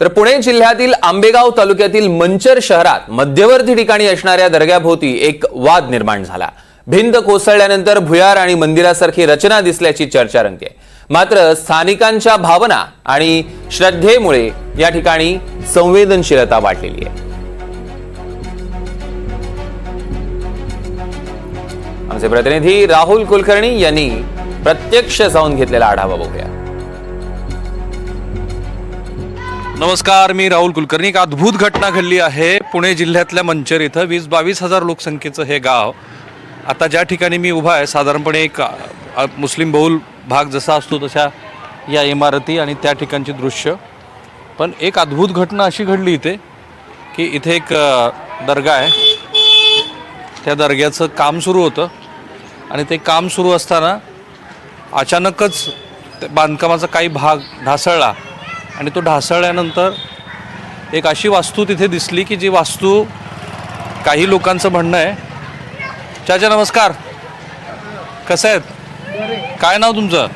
तर पुणे जिल्ह्यातील आंबेगाव तालुक्यातील मंचर शहरात मध्यवर्ती ठिकाणी असणाऱ्या दर्ग्याभोवती एक वाद निर्माण झाला. भिंत कोसळल्यानंतर भुयार आणि मंदिरासारखी रचना दिसल्याची चर्चा रंगते. मात्र स्थानिकांच्या भावना आणि श्रद्धेमुळे या ठिकाणी संवेदनशीलता वाढलेली आहे. आमचे प्रतिनिधी राहुल कुलकर्णी यांनी प्रत्यक्ष जाऊन घेतलेला आढावा बघूया. नमस्कार मी राहुल कुलकर्णी. एक अद्भुत घटना घडली आहे पुणे जिल्ह्यातल्या मंचर इथं. वीस बावीस हजार लोकसंख्येचं हे गाव. आता ज्या ठिकाणी मी उभा आहे साधारणपणे एक मुस्लिम बहुल भाग जसा असतो तशा या इमारती आणि त्या ठिकाणची दृश्य. पण एक अद्भुत घटना अशी घडली इथे की इथे एक दर्गा आहे. त्या दर्ग्याचं काम सुरू होतं आणि ते काम सुरू असताना अचानकच त्या बांधकामाचा काही भाग ढासळला. आणि तो ढासळल्यानंतर एक अशी वास्तू तिथे दिसली की जी वास्तू काही लोकांचं म्हणणं आहे. चाचा नमस्कार. कसं आहेत? काय नाव तुमचं?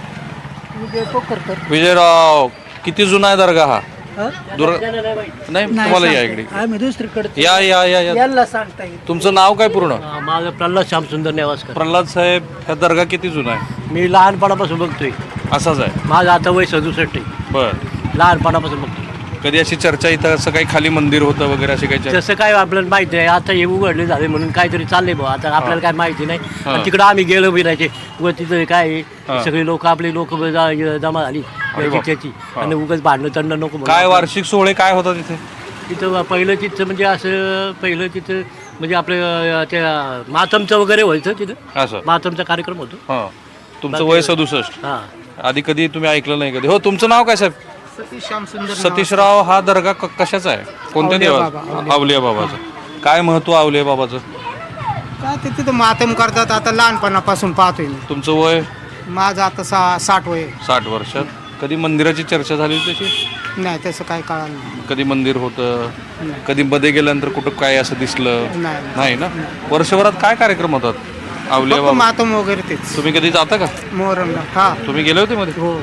विजयराव. किती जुना आहे दर्गा हा? दुर नाही तुम्हाला या इकडे. या या या या. तुमचं नाव काय पूर्ण? माझं प्रल्हाद श्यामसुंदर नेवासकर. प्रल्हाद साहेब ह्या दर्गा किती जुना आहे? मी लहानपणापासून बघतोय. असाच आहे. माझं आता वय सदुसष्ट आहे. बर. लहानपणापासून बघतोय कधी अशी चर्चा इथं असं काही खाली मंदिर होतं वगैरे अशी काही चर्चा? तसं काय आपल्याला माहिती नाही आता हे उघडले झाले म्हणून काहीतरी चाललंय बा आता आपल्याला काय माहिती नाही. आणि तिकडं आम्ही गेलो बी नाही व तिथं काय आहे, हा. सगळी लोक आपली लोक जमा झाली. त्याची. आणि उगाच भांडणं तंड नको म्हणून काय वार्षिक सोहळे काय होतात तिथे? तिथं पहिलं तिथं म्हणजे असं पहिलं तिथं म्हणजे आपलं अं, त्या मातमचं वगैरे व्हायचं तिथं. असं मातमचा कार्यक्रम होतो. हां. तुमचं वय सदुसष्ट. हां. आधी कधी तुम्ही ऐकलं नाही कधी? हो तुमचं नाव काय साहेब सतीश श्यामसुंदर सतीशराव हा दर्गा क- कशाचा आहे? कोणत्या देवा आवलिया. बाबाचं. काय महत्त्व आवलिया बाबाचं? काय ते तिथं मातम करतात आता लहानपणापासून पाहतोय मी. तुमचं वय? माझं आता सा साठ वय. आहे. साठ वर्षात. कधी मंदिराची चर्चा झाली होती त्याची नाही तसं काय कळालं नाही. कधी मंदिर होतं? कधी मध्ये गेल्यानंतर कुठं काय असं दिसलं? नाही नाही. ना? वर्षभरात काय कार्यक्रम होतात? आवलिया फक्त बाबा. मातम वगैरे तेच. तुम्ही कधी जाता का? मोहरमला. हा. तुम्ही गेले होते मध्ये? हो.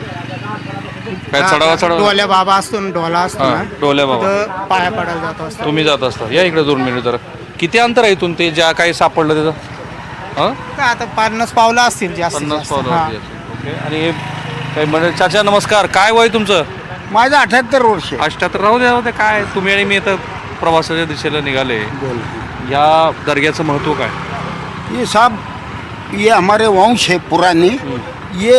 काय चढावा चढावा? डोल्या बाबा असतो ना डोला असतो हा, ना डोल्या बाबा. पाया पडायला जातो असतो. तुम्ही जात असता. या इकडे दोन मिनिट जरा. किती अंतर आहे इथून ते? ज्या काही सापडलं त्याचं? हां? काय आता पन्नास पावलं असतील जास्त. पन्नास पावलं होती याची. ओके. आणि हे काही म्हणजे चाचा नमस्कार. काय वय तुमचं? माझं अठ्याहत्तर वर्ष. अष्ट्याहत्तर राहू द्या राहू द्या. काय तुम्ही आणि मी आता प्रवासाच्या दिशेला निघाले. या दर्ग्याचं महत्त्व काय? ये साहब ये हमारे वंश है पुराने ये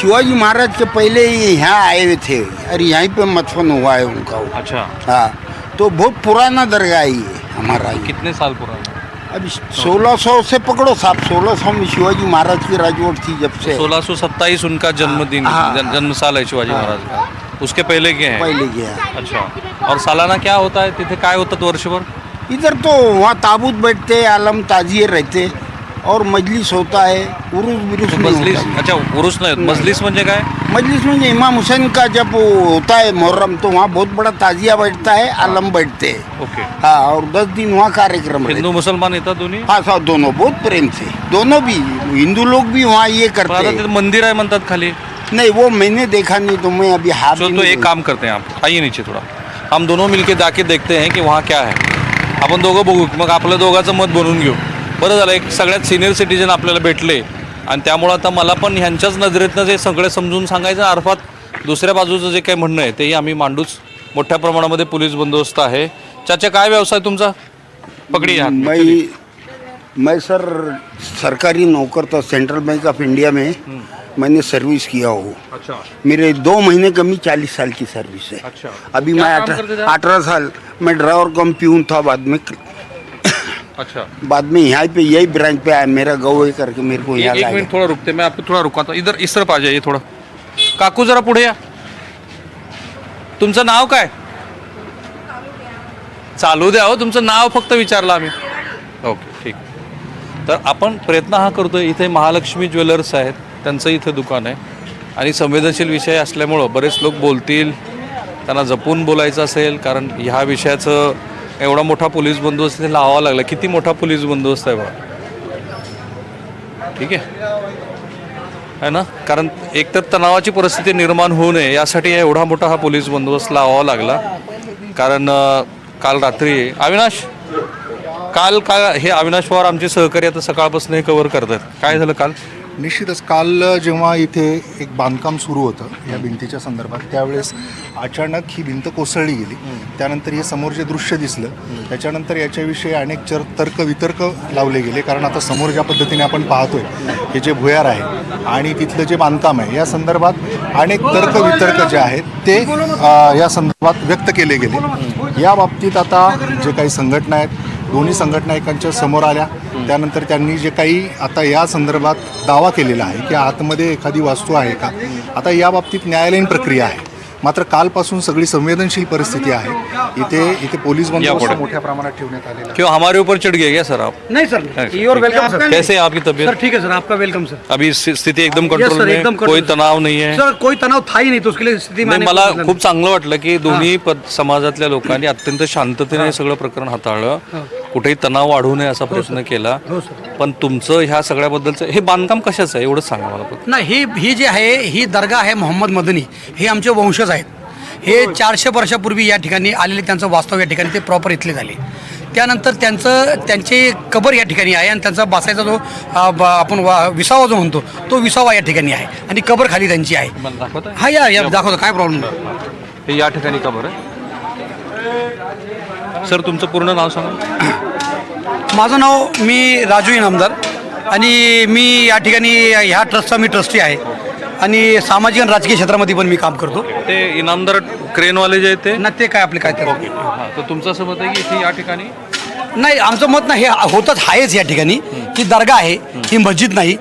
शिवाजी महाराज के पहले ही यहाँ आए हुए थे और यहीं पे मथुन हुआ है उनका। वो। अच्छा। हाँ तो बहुत पुराना दरगाह है ये हमारा ये। कितने साल पुराना? अभी सोलह सौ से पकड़ो साहब सोलह सौ में शिवाजी महाराज की राजवट थी जब से। सोलह सौ सत्ताईस उनका जन्मदिन हाँ। जन, जन्म साल है शिवाजी महाराज का। उसके पहले के हैं? पहले गया अच्छा। और सालाना क्या होता है? तिथे काय होतात वर्षभर इधर तो वहाँ ताबूत बैठते आलम ताजिए रहते। और मजलिस होता है उरुस बिरुस नहीं मजलिस होता अच्छा उरुस नाही मजलिस म्हणजे काय? मजलिस में इमाम हुसैन का जब वो होता है मुहर्रम तो वहाँ बहुत बड़ा ताजिया बैठता है आलम बैठते हैं। ओके। हाँ और दस दिन वहाँ कार्यक्रम रहते हिंदू मुसलमान येतात दोन्ही? हाँ साहब दोनों बहुत प्रेम से। दोनों भी हिंदू लोग भी वहाँ ये पण करते आता तिथे हैं मंदिर आहे म्हणतात खाली. नहीं वो मैंने देखा नहीं तो मैं अभी हाथ चलो तो एक काम करते हैं आप आइए नीचे थोड़ा। हम दोनों मिलके जाके देखते हैं की वहाँ क्या है। आपण दोघं बघू मग आपलं दोघांचं मत बनवून घेऊ. बरं झालं एक सगळ्यात सिनियर सिटीजन आपल्याला भेटले. आणि त्यामुळं आता मला पण ह्यांच्याच नजरेतनं जे सगळे समजून सांगायचं अर्थात दुसऱ्या बाजूचं जे काही म्हणणं आहे तेही आम्ही मांडूच. मोठ्या प्रमाणामध्ये पोलीस बंदोबस्त आहे. चाचा काय व्यवसाय तुमचा? पकडी मैं मैं सर सरकारी नौकर था सेंट्रल बैंक ऑफ इंडिया में मैंने सर्विस किया हूँ. अच्छा. मेरे दो महीने कमी चालीस साल की सर्विस है. अच्छा. अभी मैं? अठारह साल मैं ड्राइवर कम प्यून था बाद में। अच्छा। बाद में यहाँ पे यही ब्रांच पे आया मेरा गौ है करके मेरे को यहाँ एक, एक लाया मिनट थोड़ा रुकते मैं आपको थोड़ा रुका इधर इस तरफ आ जाइए थोडं। काकू जरा पुढे या। तुमचं नाव काय? चालू द्या हो तुमचं नाव फक्त विचारलं आम्ही. ओके ठीक. तर आपण प्रयत्न हा करतोय इथे महालक्ष्मी ज्वेलर्स आहेत त्यांचं इथे दुकान आहे. आणि संवेदनशील विषय असल्यामुळं बरेच लोक बोलतील त्यांना जपून बोलायचं असेल कारण ह्या विषयाचं एवढा मोठा पोलीस बंदोबस्त इथे लावावा लागला. किती मोठा पोलीस बंदोबस्त आहे बा ठीक आहे? है ना? कारण एकतर तणावाची परिस्थिती निर्माण होऊ नये यासाठी एवढा मोठा हा पोलीस बंदोबस्त लावावा लागला. कारण काल रात्री अविनाश? काल काय हे अविनाश पवार आमचे सहकारी आता सकाळपासून हे कव्हर करतात. काय झालं काल? निश्चितच काल जेव्हा इथे एक बांधकाम सुरू होतं या भिंतीच्या संदर्भात त्यावेळेस अचानक ही भिंत कोसळली गेली. त्यानंतर हे समोर जे दृश्य दिसलं त्याच्यानंतर याच्याविषयी अनेक चर तर्क वितर्क लावले गेले. कारण आता समोर ज्या पद्धतीने आपण पाहतोय हे जे भुयार आहे आणि तिथलं जे बांधकाम आहे या संदर्भात अनेक तर्क वितर्क जे आहेत ते या संदर्भात व्यक्त केले गेले. या बाबतीत आता जे काही संघटना आहेत दोन्ही संघटना एकांच्या समोर आल्या. त्यानंतर त्यांनी जे काही आता या संदर्भात दावा केलेला आहे की आतमध्ये एखादी वास्तू आहे का आता या बाबतीत न्यायालयीन प्रक्रिया आहे. मात्र कालपासून सगळी संवेदनशील परिस्थिती आहे. इथे इथे पोलीस बंदोबस्त. मोठ्या प्रमाणात ठेवण्यात आलेला आहे. क्यों हमारे ऊपर चढ़ गए क्या सर आप? नहीं सर योर वेलकम सर कैसे है आपकी सर तबीयत ठीक है सर आपका वेलकम सर अभी स्थिति एकदम कंट्रोल में कोई. तणाव नहीं है। सर कोई तणाव था ही नहीं तो उसके लिए स्थिति मला. खूप चांगलं वाटलं की दोन्ही पद समाजातल्या लोकांनी अत्यंत शांततेने हे सगळं प्रकरण हाताळलं. कुठेही तणाव वाढू नये असा प्रयत्न केला. हो सर. पण तुमचं ह्या सगळ्याबद्दलचं हे बांधकाम कशाचं आहे? एवढंच सांगा मला फक्त. नाही ही ही जी आहे ही दर्गा आहे मोहम्मद मदनी. हे आमचे वंशज आहेत. हे चारशे वर्षापूर्वी या ठिकाणी आलेले त्यांचं वास्तव या ठिकाणी ते प्रॉपर इथले झाले. त्यानंतर त्यांचं त्यांचे कबर या ठिकाणी आहे आणि त्यांचा बसायचा जो अ, ब- आपण वा- विसावा जो म्हणतो तो विसावा या ठिकाणी आहे. आणि कबर खाली त्यांची आहे. मला हा या या दाखवतो काय प्रॉब्लेम नाही. हे या ठिकाणी का बरं सर तुमचं पूर्ण नाव सांगा. माझं नाव मी राजू इनामदार आणि मी या ठिकाणी ह्या ट्रस्टचा मी ट्रस्टी आहे. आणि सामाजिक आणि राजकीय क्षेत्रामध्ये पण मी काम करतो. ते इनामदार क्रेनवाले जे आहेत ते? ना ते काय आपले काय तर. हा, तर तुमचं असं मत आहे की इथे या ठिकाणी? नाही आमचं मत नाही हे होतच आहेच या ठिकाणी. ही दर्गा आहे ही मस्जिद नाही.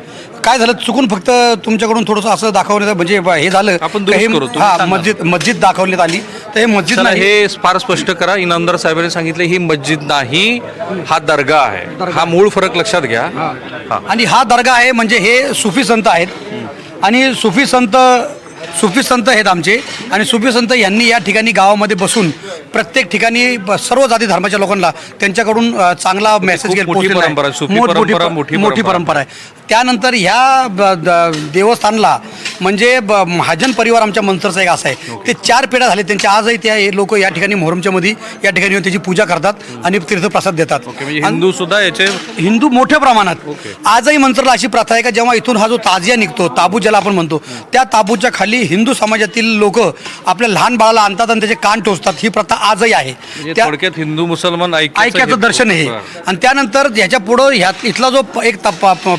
काय झालं? चुकून फक्त तुमच्याकडून थोडंसं असं दाखवण्यात म्हणजे हे झालं. आपण हे- दुरुस्त करू, तुम्ही हा सांगा. मस्जिद मस्जिद दाखवण्यात आली. तर हे मस्जिद चला नाही. हे फार स्पष्ट करा. इनामदार साहेबांनी सांगितलं ही मस्जिद नाही हा दर्गा आहे. हा मूळ फरक लक्षात घ्या. हा. आणि हा दर्गा आहे म्हणजे हे सुफी संत आहेत. आणि सुफी संत सुफी संत आहेत आमचे. आणि सुफी संत यांनी या ठिकाणी गावामध्ये बसून प्रत्येक ठिकाणी ब- सर्व जाती धर्माच्या लोकांना त्यांच्याकडून अ, चांगला मेसेज खूप मोठी परंपरा आहे. सुफी परंपरा मोठी. परंपरा आहे. त्यानंतर ह्या देवस्थानला म्हणजे ब- महाजन परिवार आमच्या मंत्रचा एक असा आहे. ते चार पिढ्या झाले. त्यांच्या आजही त्या लोक या ठिकाणी मोहरमच्या मध्ये या ठिकाणी येऊन त्याची पूजा करतात आणि तीर्थप्रसाद देतात. म्हणजे हिंदू सुद्धा याचे हिंदू मोठ्या प्रमाणात. आजही मंत्रला अशी प्रथा आहे का जेव्हा इथून हा जो ताजिया निघतो ताबू ज्याला आपण म्हणतो त्या ताबूच्या खाली हिंदू समाजातील लोक आपल्या लहान बाळाला आणतात आणि त्याचे कान टोचतात. ही प्रथा आजही आहे. म्हणजे थोडक्यात हिंदू मुसलमान ऐक्याचं दर्शन आहे. आणि त्यानंतर ह्याच्या पुढं ह्या इथला जो एक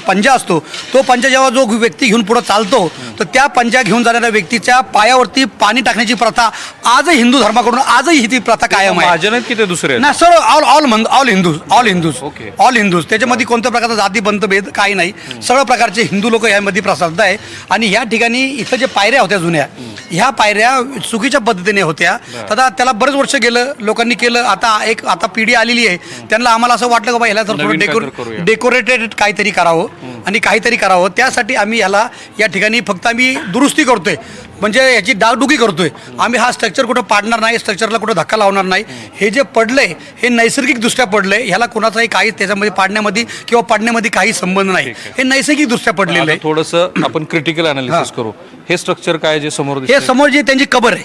पंजा असतो. तो पंजा जेव्हा जो व्यक्ती घेऊन पुढं चालतो तर त्या पंजा घेऊन जाणाऱ्या व्यक्तीच्या पायावरती पाणी टाकण्याची प्रथा आजही हिंदू धर्माकडून आजही ही ती प्रथा कायम आहे. महाजन आहेत की ते दुसरे? ना सर ऑल ऑल म्हण all Hindus all Hindus Okay. All Hindus त्याच्यामध्ये कोणत्या प्रकारचा जाती पंत भेद काही नाही. सर्व प्रकारचे हिंदू लोक यामध्ये प्रसाद आहे. आणि ह्या ठिकाणी इथं जे पायऱ्या होत्या जुन्या ह्या पायऱ्या चुकीच्या पद्धतीने होत्या. आता त्याला बरेच वर्ष गेलं लोकांनी केलं. आता एक आता पिढी आलेली आहे. त्यांना आम्हाला असं वाटलं का बा ह्याला जर थोडं नवीन डेकोर काहीतरी करूया. डेकोरेटेड काहीतरी करावं आणि काहीतरी करावं. त्यासाठी आम्ही ह्याला या ठिकाणी फक्त आम्ही दुरुस्ती करतोय. म्हणजे याची डागडुगी करतोय. आम्ही हा स्ट्रक्चर कुठं पाडणार नाही स्ट्रक्चरला कुठं धक्का लावणार नाही. हे जे पडलंय हे नैसर्गिकदृष्ट्या पडलंय ह्याला कोणाचाही काही त्याच्यामध्ये पाडण्यामध्ये किंवा पाडण्यामध्ये काही संबंध नाही. हे नैसर्गिकदृष्ट्या पडलेलं आहे. थोडंसं आपण क्रिटिकल अनालिसिस करू. हे स्ट्रक्चर काय जे समोर हे? समोर जी त्यांची कबर आहे.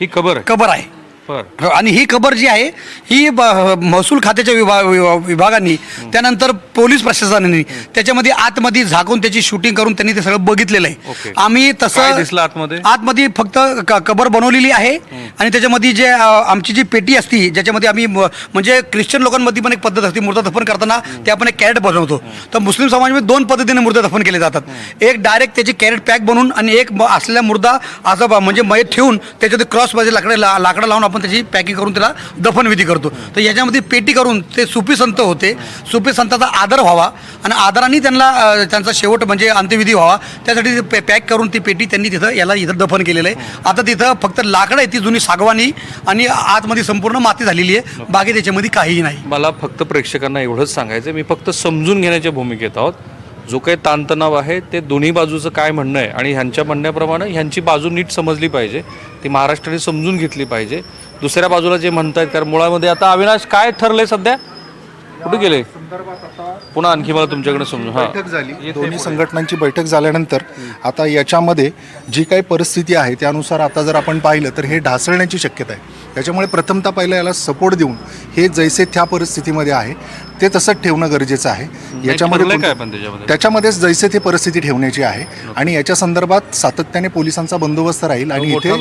ही आहे. कबर आहे. बर. हो, आणि ही खबर जी आहे ही महसूल खात्याच्या विभाग विभाग- विभागांनी त्यानंतर पोलीस प्रशासनाने त्याच्यामध्ये आतमध्ये झाकून त्याची शूटिंग करून त्यांनी ते सगळं बघितलेलं. आहे. आम्ही तसं दिसलं आतमध्ये? आतमध्ये फक्त कबर बनवलेली आहे आणि त्याच्यामध्ये जे आमची जी पेटी असती ज्याच्यामध्ये आम्ही म्हणजे ख्रिश्चन लोकांमध्ये पण एक पद्धत असते मूर्त दफन करताना ते आपण एक कॅरेट बनवतो. तर मुस्लिम समाजामध्ये दोन पद्धतीने मूर्त दफन केले जातात. एक डायरेक्ट त्याची कॅरेट पॅक बनवून आणि एक असलेला मुर्दा असं म्हणजे मयत ठेवून त्याच्यामध्ये क्रॉसमध्ये लाकडे लाकडं लावून आपण त्याची पॅकिंग करून त्याला दफनविधी करतो. तर याच्यामध्ये पेटी करून ते सुफी संत होते. सुफी संताचा आदर व्हावा आणि आदराने त्यांना त्यांचा शेवट म्हणजे अंत्यविधी व्हावा. त्यासाठी ते पॅक करून ती पेटी त्यांनी तिथं याला इथं दफन केलेलं आहे. आता तिथं फक्त लाकडं आहे ती जुनी सागवानी आणि आतमध्ये संपूर्ण माती झालेली आहे. बाकी त्याच्यामध्ये काहीही नाही. मला फक्त प्रेक्षकांना एवढंच सांगायचं मी फक्त समजून घेण्याच्या भूमिकेत आहोत. जो काही ताणतणाव आहे ते दोन्ही बाजूचं काय म्हणणं आहे आणि ह्यांच्या म्हणण्याप्रमाणे ह्यांची बाजू नीट समजली पाहिजे. ती महाराष्ट्राने समजून घेतली पाहिजे. दुसऱ्या बाजूला जे म्हणतायत कारण मुळामध्ये आता अविनाश काय ठरलंय सध्या? कुठे गेले? पुन्हा आणखी मला तुमच्याकडे समजू हा. बैठक झाली. दोन्ही संघटनांची बैठक झाल्यानंतर आता याच्यामध्ये जी काही परिस्थिती आहे त्यानुसार आता जर आपण पाहिलं तर हे ढासळण्याची शक्यता आहे. त्याच्यामुळे प्रथमतः पहिलं याला सपोर्ट देऊन हे जैसे त्या परिस्थितीमध्ये आहे ते तसंच ठेवणं गरजेचं आहे. याच्यामध्ये ठरलंय काय कोणतं- पण त्याच्यामध्ये? त्याच्यामध्येच जैसे ते परिस्थिती ठेवण्याची आहे. आणि याच्या संदर्भात सातत्याने पोलिसांचा बंदोबस्त राहील आणि इथे.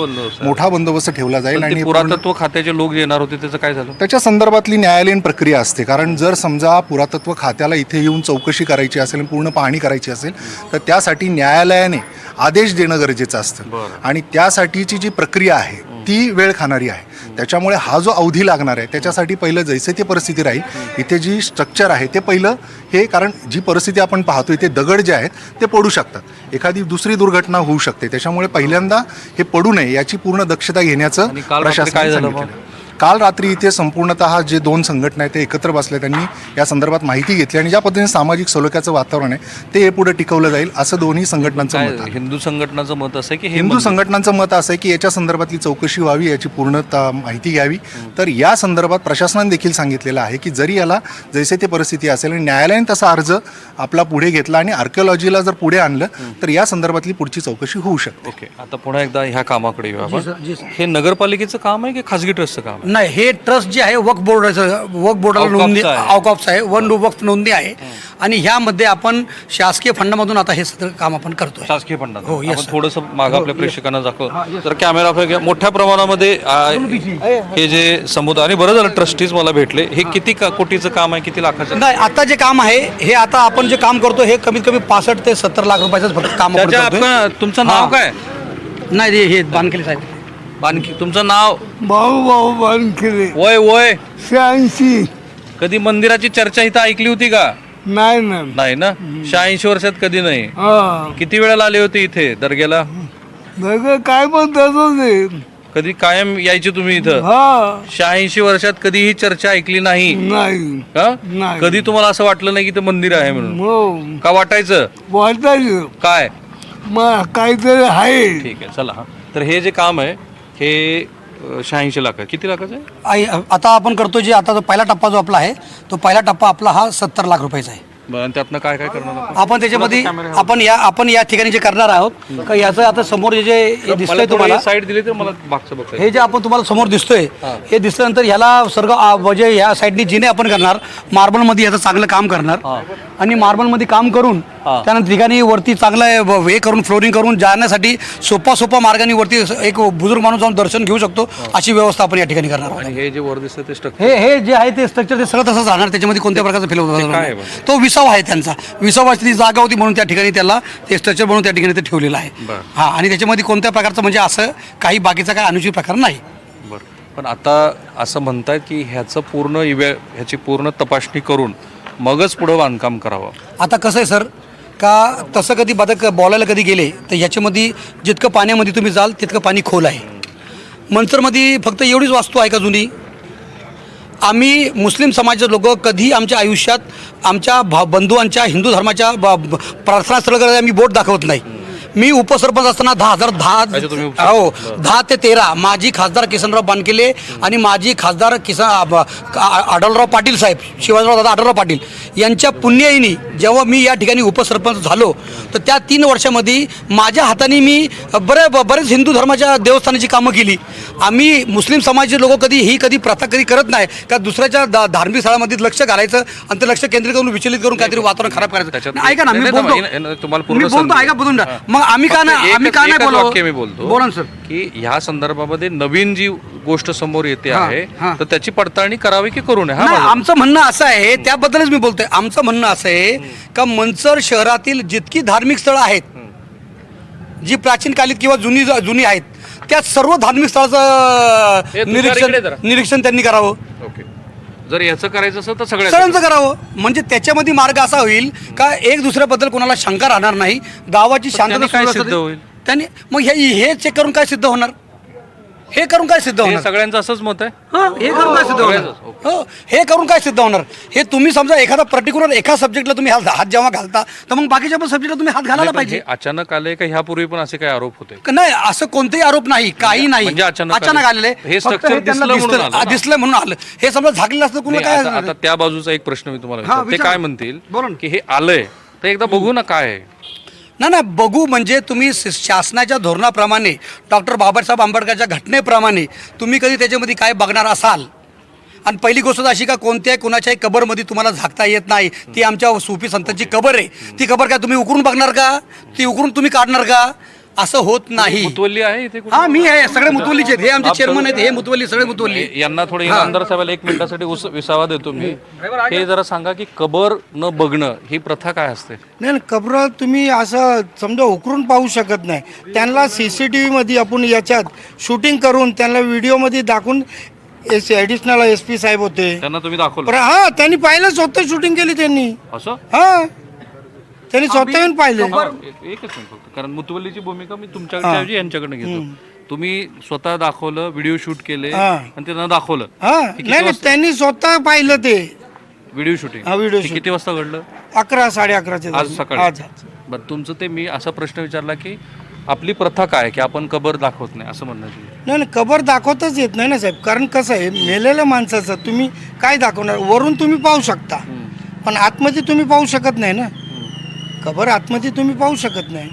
मोठा बंदोबस्त ठेवला जाईल आणि पुरातत्व खात्याचे लोक येणार होते त्याचं काय झालं? त्याच्या संदर्भातली न्यायालयीन प्रक्रिया असते. कारण जर समजा पुरातत्व खात्याला इथे येऊन चौकशी करायची असेल पूर्ण पाहणी करायची असेल तर त्यासाठी न्यायालयाने आदेश देणं गरजेचं असतं. आणि त्यासाठीची जी प्रक्रिया आहे ती वेळ खाणारी आहे. त्याच्यामुळे हा जो अवधी लागणार आहे त्याच्यासाठी पहिलं जैसे ती परिस्थिती राहील. इथे जी स्ट्रक्चर आहे ते पहिलं हे कारण जी परिस्थिती आपण पाहतो इथे दगड जे आहेत ते पडू शकतात. एखादी दुसरी दुर्घटना होऊ शकते. त्याच्यामुळे पहिल्यांदा हे पडू नये याची पूर्ण दक्षता घेण्याचं प्रशासनाने काय झालं. काल रात्री इथे संपूर्णतः जे दोन संघटना आहेत ते एकत्र बसले त्यांनी या संदर्भात माहिती घेतली आणि ज्या पद्धतीने सामाजिक सलोख्याचं वातावरण आहे ते हे पुढे टिकवलं जाईल असं दोन्ही संघटनांचं मत आहे. हिंदू संघटनाचं मत असं आहे की हिंदू संघटनांचं मत असं आहे की याच्या संदर्भातली चौकशी व्हावी याची पूर्णतः माहिती घ्यावी. तर या संदर्भात प्रशासनाने देखील सांगितलेलं आहे की जरी याला जैसे ते परिस्थिती असेल आणि न्यायालयाने तसा अर्ज आपला पुढे घेतला आणि आर्किओलॉजीला जर पुढे आणलं तर या संदर्भातली पुढची चौकशी होऊ शकते. ओके आता पुन्हा एकदा ह्या कामाकडे येऊ आपण. हे नगरपालिकेचं काम आहे की खासगी ट्रस्टचं काम आहे? नाही हे ट्रस्ट जे आहे वक्फ बोर्डाचं वक्फ बोर्डाला अवकाफचं नोंदणी आहे. वन वक्फ नोंदणी आहे. आणि ह्यामध्ये आपण शासकीय फंडामधून आता हे सगळं काम आपण करतोय. शासकीय फंडात हो, yes, आपण sir. थोडंसं मागं आपल्या प्रेक्षकांना दाखव. तर कॅमेरा आपल्या घ्या. मोठ्या प्रमाणामध्ये आ, हे जे समुदाय आणि बरं झालं ट्रस्टीज मला भेटले. हे किती का- कोटीचं काम आहे किती लाखाचं? नाही आता जे काम आहे हे आता आपण जे काम करतो हे कमीत कमी पासष्ट ते सत्तर लाख रुपयाचं फक्त काम आपण करतोय. तुमचं नाव हा. काय? नाही हे- हे बानखेले साहेब. बानकी तुमचं नाव? भाऊ भाऊ बांधले वय वय? शहाऐंशी. कधी मंदिराची चर्चा इथं ऐकली होती का? नाही ना नाही ना? शहाऐंशी वर्षात कधी नाही. हा. किती वेळेला आले होते इथे दर्ग्याला? बघ काय म्हणतात कधी कायम यायचे तुम्ही इथं? हा. शहाऐंशी वर्षात कधी ही चर्चा ऐकली नाही. नाही. कधी तुम्हाला असं वाटलं नाही की ते मंदिर आहे म्हणून? हो. का वाटायचं? वाटायचं. काय? मग काहीतरी आहे. ठीक आहे चला हा. तर हे जे काम आहे हे शहाऐंशी लाख किती लाखाचं आहे? आई- आता आपण करतो जे आता जो पहिला टप्पा जो आपला आहे तो पहिला टप्पा आपला हा सत्तर लाख रुपयाचा आहे. बरं, आणि त्यातनं काय काय करणार आपण? आपण त्याच्यामध्ये आपण या आपण या ठिकाणी जे करणार आहोत का याचं आता समोर हे जे हे मला दिसतंय तुम्हाला हे साईड दिली तर मला मागचं बघता येईल. हे जे आपण तुम्हाला समोर दिसतोय हे. दिसल्यानंतर ह्याला सर्व आ, म्हणजे ह्या साईडनी जिने आपण करणार मार्बलमध्ये याचं चांगलं काम करणार. आणि मार्बलमध्ये काम करून त्यानंतर ठिकाणी वरती चांगलं व- हे करून फ्लोरिंग करून जाण्यासाठी सोपा सोपा मार्गाने वरती एक बुजुर्ग माणूस जाऊन दर्शन घेऊ शकतो. अशी व्यवस्था आपण या ठिकाणी करणार हे जे वर दिसतं ते स्ट्रक्चर हे हे जे आहे ते स्ट्रक्चर ते सगळं तसंच राहणार. त्याच्यामध्ये कोणत्या प्रकारचं फेल? तो विसावा आहे त्यांचा. विसावाची ती जागा होती म्हणून त्या ठिकाणी त्याला ते स्ट्रक्चर म्हणून त्या ठिकाणी ते ठेवलेलं आहे. हा आणि त्याच्यामध्ये कोणत्या प्रकारचं म्हणजे असं काही बाकीचा काही अनुचित प्रकार नाही. बरं. पण आता असं म्हणतायत की ह्याचं पूर्ण इव्हे ह्याची पूर्ण तपासणी करून मगच पुढं बांधकाम करावं. आता कसं आहे सर? का तसं कधी बदक बोलायला कधी गेले तर ह्याच्यामध्ये जितकं पाण्यामध्ये तुम्ही जाल तितकं पाणी खोल आहे. मंचरमध्ये फक्त एवढीच वास्तू आहे का जुनी? आम्ही मुस्लिम समाजाचे लोक कधी आमच्या आयुष्यात आमच्या भा बंधूंच्या हिंदू धर्माच्या प्रार्थनास्थळाकडे आम्ही बोट दाखवत नाही. मी उपसरपंच असताना दहा हजार दहा. हो दहा ते तेरा. माजी खासदार किसनराव बानकेले आणि माजी खासदार किसन आढळराव पाटील साहेब शिवाजीराव दादा आढळराव पाटील यांच्या पुण्याईनी जेव्हा मी या ठिकाणी उपसरपंच झालो तर त्या तीन वर्षामध्ये माझ्या हाताने मी बरे बरेच हिंदू धर्माच्या देवस्थानाची कामं केली. आम्ही मुस्लिम समाजाचे लोक कधी ही कधी प्रथा कधी करत नाही का दुसऱ्याच्या धार्मिक स्थळामध्ये लक्ष घालायचं आणि ते लक्ष केंद्रित करून विचलित करून काहीतरी वातावरण खराब करायचं. ऐका ना मी बोलतो. मी बोलतो ऐका बोलून आहे. मग आम्ही का नाही आम्ही का नाही बोलावं? मी बोलतो बोला सर की ह्या संदर्भामध्ये नवीन जी गोष्ट समोर येते आहे. तर त्याची पडताळणी करावी की करू नये हा आमचं म्हणणं असं आहे त्याबद्दलच मी बोलतोय आमचं म्हणणं असं आहे का मनसर शहरातील जितकी धार्मिक स्थळं आहेत जी प्राचीन कालीत किंवा जुनी जुनी आहेत त्या सर्व धार्मिक स्थळाचं निरीक्षण. निरीक्षण त्यांनी करावं जर याचं करायचं असेल तर सगळ्या सगळ्यांचं करावं. म्हणजे त्याच्यामध्ये मार्ग असा होईल का एक दुसऱ्याबद्दल कोणाला शंका राहणार नाही गावाची त्यांनी शांतता काय सिद्ध होईल? त्यांनी मग हे हे चेक करून काय सिद्ध होणार? हे करून काय सिद्ध हे होणार सगळ्यांचं असंच मत आहे हा, हे करून काय सिद्ध होणार हो हे करून काय सिद्ध होणार हे तुम्ही समजा एखादा पर्टिक्युलर एका सब्जेक्टला तुम्ही हात हात जेव्हा घालता तर मग बाकीच्या पण सब्जेक्टला तुम्ही हात घालायला नाही, पण पाहिजे अचानक आले का ह्यापूर्वी पण असे काही आरोप होते क- नाही असं कोणतेही आरोप नाही काही नाही म्हणजे अचानक अचानक आले. आलेले हे फक्त structure त्यांना दिसलं म्हणून आलं हा, ना? दिसलं म्हणून आलं हे समजा झाकलेलं असतं कुणाला नाही, काय आता असणार? आता त्या बाजूचा एक प्रश्न मी तुम्हाला हा, विचारतो. ते विचारा. काय म्हणतील बोला ना. की हे आलंय तर एकदा बघू ना काय आहे ना ना बघू म्हणजे तुम्ही श- शासनाच्या धोरणाप्रमाणे डॉक्टर बाबासाहेब आंबेडकरच्या घटनेप्रमाणे तुम्ही कधी त्याच्यामध्ये काय बघणार असाल? आणि पहिली गोष्ट अशी का कोणत्याही कुणाच्याही कबरमध्ये तुम्हाला झाकता येत नाही. ती आमच्या सुफी संतांची कबर आहे. ती कबर काय तुम्ही उकरून बघणार का? ती उकरून तुम्ही काढणार का? असं होत नाही. मुतवल्ली आहे इथे कुठे? हा मी आहे सगळे मुतवल्लीचे आहेत. हे आमचे चेअरमन आहेत हे मुतवल्ली सगळे मुतवल्ली यांना थोडे इनामदार साहेबाला एक मिनिटासाठी उस- विसावा देतो मी. हे जरा सांगा की कबर न बघणं ही प्रथा काय असते? नाही कबर तुम्ही असं समजा उकरून पाहू शकत नाही. त्यांना सी सी टी व्हीमध्ये आपण याच्यात शूटिंग करून त्यांना व्हिडिओमध्ये दाखवून एस ॲडिशनल एस पी साहेब होते. त्यांना तुम्ही दाखवलं? पण हा त्यांनी पाहिलं स्वतः शूटिंग केली त्यांनी. असं? हा. त्यांनी स्वतः येऊन पाहिले. हा, एक- एकच मिनिट फक्त. कारण मुतवल्लीची भूमिका मी तुमच्याकडे ऐवजी यांच्याकडनं घेतो. तुम्ही स्वतः दाखवलं व्हिडिओ शूट केले हा. आणि त्यांना दाखवलं. हा नाही नाही त्यांनी स्वतः पाहिलं ते. Video shooting. हा, video. किती वाजता घडलं? अकरा साडे अकराच्या आज. सकाळी. आज आज. बरं तुमचं ते मी असा प्रश्न विचारला की आपली प्रथा काय की आपण कबर दाखवत नाही असं म्हणणं. नाही नाही कबर दाखवताच येत नाही ना साहेब. कारण कसं आहे मेलेल्या माणसाचं तुम्ही काय दाखवणार? वरून तुम्ही पाहू शकता. पण आतमध्ये तुम्ही पाहू शकत नाही ना. कबर आतमध्ये तुम्ही पाहू शकत नाही.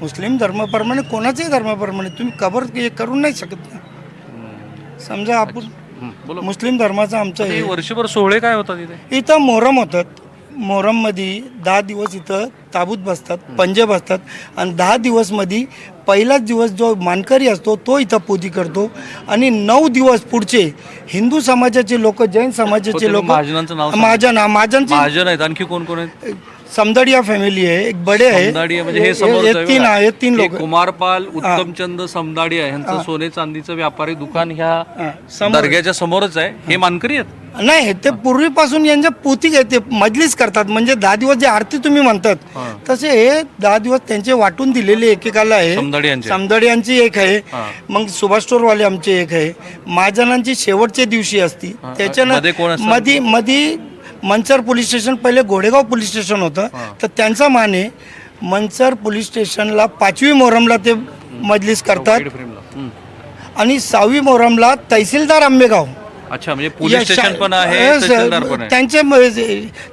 मुस्लिम धर्माप्रमाणे कोणाच्याही धर्माप्रमाणे तुम्ही कबर हे करू नाही शकत. ना समजा आपण हं, बोला. मुस्लिम धर्माचं आमचं हे हे वर्षभर सोहळे काय होतात इथे? इथं मोहरम होतात. मोहरममध्ये दहा दिवस इथं ताबूत बसतात पंजे बसतात. आणि दहा दिवसमध्ये पहिलाच दिवस जो मानकरी असतो तो इथं पोती करतो. आणि नऊ दिवस पुढचे हिंदू समाजाचे लोक जैन समाजाचे तुम्ही लोक महाजनांचं नाव सांगा. महाजन हा महाजनची महाजन आहेत. आणखी कोण कोण आहेत? समदडिया फॅमिली आहे एक बडे आहे म्हणजे हे हे- समोर हे तीन आहे तीन लोक। कुमारपाल उत्तमचंद समदाडिया यांचं सोने चांदीचं व्यापारी दुकान ह्या. दर्ग्याच्या समोरच आहे. हे मानकरी आहेत? नाही ते पूर्वीपासून यांच्या पोती ते मजलिस करतात. म्हणजे दहा दिवस जे आरती तुम्ही म्हणतात तसे हे दहा दिवस त्यांचे वाटून दिलेले एकेकाला आहे. समदडी यांचे. समदडी यांची एक आहे. हा. मग सुभाष स्टोरवाले आमचे एक आहे. महाजनांची शेवटच्या दिवशी असती. मध्ये कोण त्याच्यानं असतं? मधी मधी मंचर पोलीस स्टेशन पहिले घोडेगाव पोलीस स्टेशन होतं. तर त्यांचा मान आहे मंचर पोलीस स्टेशनला पाचवी मोहरमला ते मजलिस करतात. आणि सहावी मोहरमला तहसीलदार आंबेगाव. अच्छा म्हणजे पोलीस स्टेशन पण आहे त्यांचे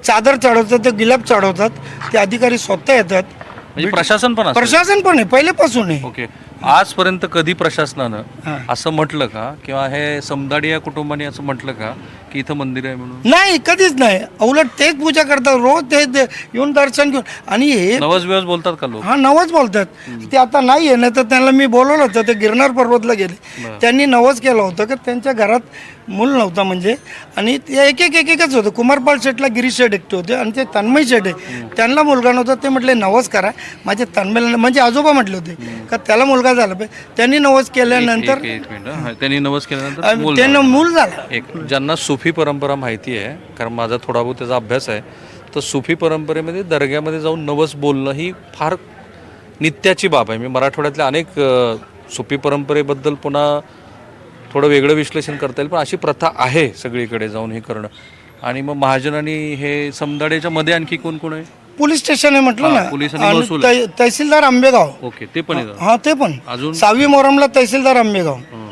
चादर चढवतात ते गिलाब चढवतात ते अधिकारी स्वतः येतात. म्हणजे प्रशासन पण प्रशासन पण आहे पहिल्यापासून आहे. आजपर्यंत कधी प्रशासनानं. असं म्हटलं का? किंवा हे समदाडी या कुटुंबाने असं म्हटलं का? की इथं मंदिर आहे म्हणून? नाही कधीच नाही. उलट तेच पूजा करतात. रोज ते ते येऊन दर्शन घेऊन. आणि हे नवस बिवस बोलतात का लोक? हा नवस बोलतात. ते आता नाही आहे. ना तर त्यांना मी बोलवलं होतं. ते गिरनार पर्वतला गेले. त्यांनी नवस केलं होतं. की त्यांच्या घरात मूल नव्हतं म्हणजे. आणि ते एक एक एक एकच होतं. कुमारपाल शेटला गिरीश शेट एकटे होते आणि ते तन्मय शेट आहे. त्यांना मुलगा नव्हता. ते म्हटले नवस करा. माझे तन्मयला म्हणजे आजोबा म्हटले होते का त्याला मुलगा झाला पाहिजे. त्यांनी नवस केल्यानंतर एक एक मिनिट हा. त्यांनी नवस केल्यानंतर मूल त्यांना झालं. मूल झाला. एक ज्यांना सुफी परंपरा माहिती आहे कारण माझा थोडा बहुत त्याचा अभ्यास आहे तर सुफी परंपरेमध्ये दर्ग्यामध्ये जाऊन नवस बोलणं ही फार नित्याची बाब आहे. मी मराठवाड्यातल्या अनेक अ, सुफी परंपरेबद्दल पुन्हा थोडं वेगळं विश्लेषण करता येईल पण अशी प्रथा आहे सगळीकडे जाऊन हे करणं. आणि मग महाजनांनी हे समदाड्याच्या मध्ये आणखी कोण कोण आहे? पोलीस स्टेशन आहे म्हटलं हा, ना. पोलिसांनी आणि महसूल. तह- तहसीलदार आंबेगाव. ओके ते पण आहे हा ते पण. अजून? सहावी मोहरमला तहसीलदार आंबेगाव. हं.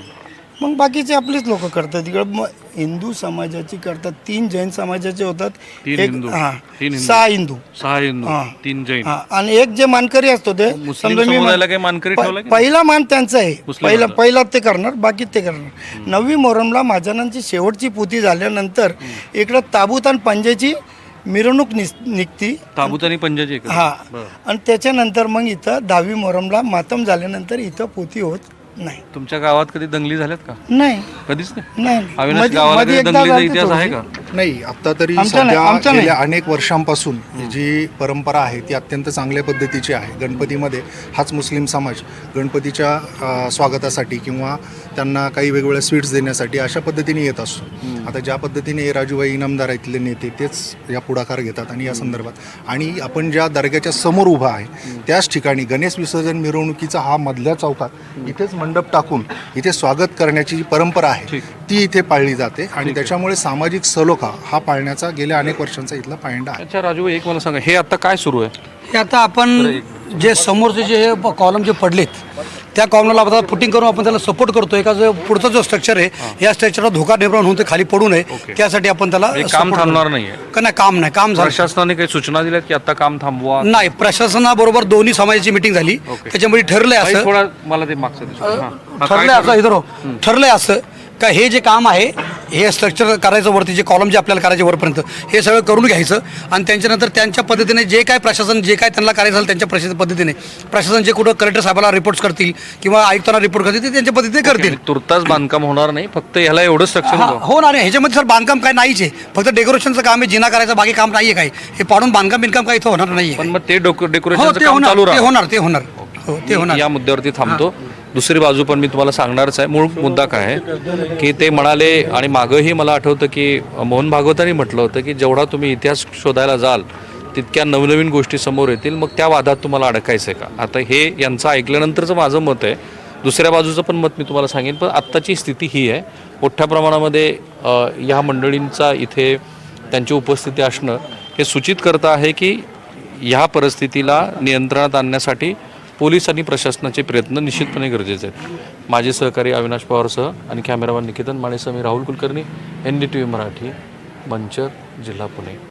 मग बाकीचे आपलेच लोक करतात. इकडे मग हिंदू समाजाची करतात. तीन जैन समाजाचे होतात. तीन एक हिंदू. हा तीन हिंदू. सहा हिंदू. सहा हिंदू. हा. तीन जैन. हा आणि एक जे मानकरी असतो ते मुस्लिम समजा मी समुदायाला म्हण- काही मानकरी प- ठेवला की पहिला मान त्यांचा आहे. मुस्लिम पहिला. पहिला ते करणार बाकी ते करणार. नववी मोहरमला महाजनांची शेवटची पोथी झाल्यानंतर इकडं ताबूत आणि पंजाची मिरवणूक निस- निघती. ताबूत आणि पंजाची एकत्र. हा. बरं. आणि त्याच्यानंतर मग इथं दहावी मोहरमला मातम झाल्यानंतर इथं पोथी होत. नाही. तुमच्या गावात कधी दंगली झाल्यात का? नाही. कधीच नाही? नाही. अविनाश मध्ये- गावाला मध्ये कधी एकदा दंगलीचा झालती इतिहास आहे. का? नाही आता तरी आमचं नाही, सध्या आमचं नाही. गेल्या अनेक वर्षांपासून जी परंपरा आहे ती अत्यंत चांगल्या पद्धतीची आहे. गणपतीमध्ये हाच मुस्लिम समाज गणपतीच्या अ, स्वागतासाठी किंवा त्यांना काही वेगवेगळ्या स्वीट्स देण्यासाठी अशा पद्धतीने येत असतो. आता ज्या पद्धतीने राजूबाई इनामदार इथले नेते तेच या पुढाकार घेतात आणि या संदर्भात. आणि आपण ज्या दर्ग्याच्या समोर उभा आहे त्याच ठिकाणी गणेश विसर्जन मिरवणुकीचा हा मधल्या चौकात इथेच मंडप टाकून इथे स्वागत करण्याची जी परंपरा आहे ती इथे पाळली जाते. आणि त्याच्यामुळे सामाजिक सलोखा हा पाळण्याचा गेल्या अनेक वर्षांचा इथला पायंडा आहे. अच्छा राजू एक मला सांगा हे आता काय सुरू आहे? हे आता आपण जे समोरचे जे हे कॉलम जे पडलेत त्या कॉलमला आता फुटिंग करून आपण त्याला सपोर्ट करतोय. का जो पुढचा जो स्ट्रक्चर आहे या स्ट्रक्चरला धोका निर्माण होऊन ते खाली पडू नये. त्यासाठी आपण त्याला हे काम support थांबणार करतो. नाहीये. का नाही काम नाही काम झालं. प्रशासनाने काही सूचना दिल्यात की आता काम थांबवा? नाही प्रशासनाबरोबर दोन्ही समाजाची मिटिंग झाली. त्याच्यामध्ये ठरलंय काही असं. थोडा मला ते मागचं. हां. हां, काय ठरलंय असं इधर हो. ठरलंय असं. का हे जे काम आहे हे स्ट्रक्चर करायचं वरती जे कॉलम जे आपल्याला करायचे वरपर्यंत हे सगळं करून घ्यायचं आणि त्यांच्यानंतर त्यांच्या पद्धतीने जे काय प्रशासन जे काय त्यांना करायचं झालं त्यांच्या प्रशासन पद्धतीने प्रशासन जे कुठं कलेक्टर साहेबाला रिपोर्ट्स करतील किंवा आयुक्तांना रिपोर्ट करतील ते त्यांच्या पद्धतीने करतील. तुर्तास बांधकाम होणार नाही फक्त ह्याला एवढं स्ट्रक्चर हा, हो ना ह्याच्यामध्ये सर बांधकाम काय नाहीच आहे. फक्त डेकोरेशनचं काम आहे जिना करायचं बाकी काम नाहीये काही. हे पाडून बांधकाम बिनकाम काही इथं होणार नाही पण मग ते हो डेकोरेशनचं ते काम होणार ते होणार ते होणार. हो ते होणार. या मुद्द्यावरती थांबतो. दुसरी बाजू पण मी तुम्हाला सांगणारच आहे. मूळ मुद्दा काय आहे? की ते म्हणाले आणि मागंही मला आठवतं की मोहन भागवतांनी म्हटलं होतं की जेवढा तुम्ही इतिहास शोधायला जाल तितक्या नवनवीन गोष्टी समोर येतील. मग त्या वादात तुम्हाला अडकायचं आहे का? आता हे यांचं ऐकल्यानंतरचं माझं मत आहे. दुसऱ्या बाजूचं पण मत मी तुम्हाला सांगेन पण आत्ताची स्थिती ही आहे. मोठ्या प्रमाणामध्ये ह्या मंडळींचा इथे त्यांची उपस्थिती असणं हे सूचित करतं आहे की ह्या परिस्थितीला नियंत्रणात आणण्यासाठी पोलीस आणि प्रशासनाचे प्रयत्न निश्चितपणे गरजेचे आहेत. माझे सहकारी अविनाश पवारसह आणि कॅमेरामॅन निकेतन माणेसह मी Rahul Kulkarni N D T V Marathi Manchar जिल्हा पुणे.